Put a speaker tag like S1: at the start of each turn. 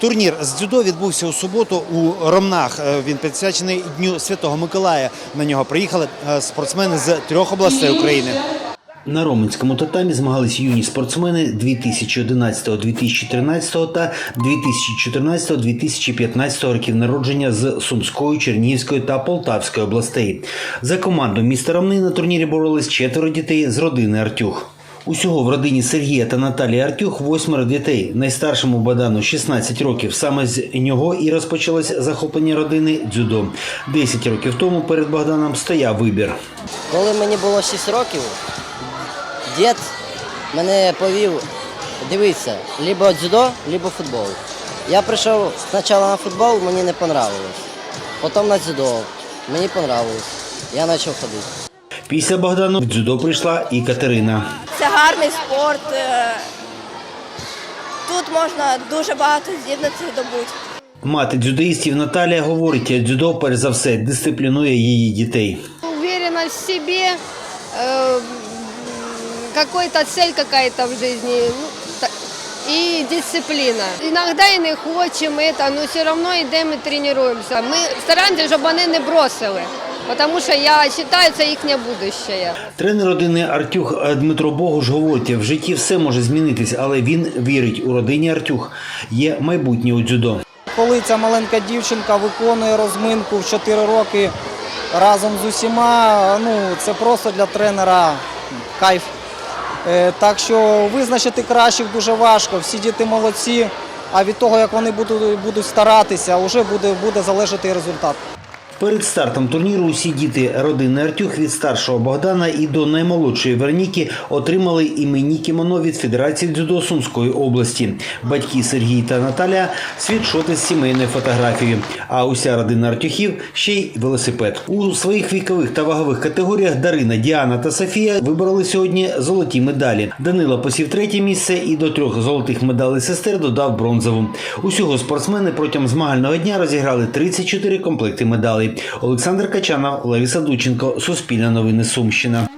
S1: Турнір з дзюдо відбувся у суботу у Ромнах. Е, Він присвячений Дню Святого Миколая. На нього приїхали е, спортсмени з трьох областей України. На Роменському татамі змагались юні спортсмени 2011-2013 та 2014-2015 років народження з Сумської, Чернігівської та Полтавської областей. За команду міста Ромни на турнірі боролись четверо дітей з родини Артюх. Усього в родині Сергія та Наталії Артюх восьмеро дітей. Найстаршому Бадану 16 років. Саме з нього і розпочалось захоплення родини дзюдо. 10 років тому перед Богданом стояв вибір.
S2: Коли мені було 6 років, дід мене повів дивитися, либо дзюдо, либо футбол. Я прийшов спочатку на футбол, мені не понравилось. Потім на дзюдо. Мені понравилось. Я почав ходити.
S1: Після Богдану в дзюдо прийшла і Катерина.
S3: Це гарний спорт. е, Тут можна дуже багато здібностей добути.
S1: Мати дзюдоїстів Наталія говорить, дзюдо перш за все дисциплінує її дітей.
S4: уверенность в себе, э, какой-то цель какая-то в жизни ну, и дисципліна. Іногда і не хочемо, это, но все равно йдемо і тренуємося. Ми стараємося, щоб вони не бросили, тому що я вважаю, це їхнє будущее.
S1: Тренер родини Артюх е, Дмитро Богуш говорить, в житті все може змінитись, але він вірить у родині Артюх. Є майбутнє у дзюдо.
S5: Коли ця маленька дівчинка виконує розминку в 4 роки разом з усіма, ну це просто для тренера кайф. Е, Так що визначити кращих дуже важко. Всі діти молодці. А від того, як вони будуть, будуть старатися, вже буде, буде залежати результат.
S1: Перед стартом турніру усі діти родини Артюх від старшого Богдана і до наймолодшої Верніки отримали іменні кімоно від Федерації дзюдо Сумської області. Батьки Сергій та Наталя світшоти з сімейною фотографією. А уся родина Артюхів ще й велосипед. У своїх вікових та вагових категоріях Дарина, Діана та Софія вибороли сьогодні золоті медалі. Данила посів третє місце і до трьох золотих медалей сестер додав бронзову. Усього спортсмени протягом змагального дня розіграли 34 комплекти медалей. Олександр Качанов, Лариса Дученко, Суспільне новини Сумщина.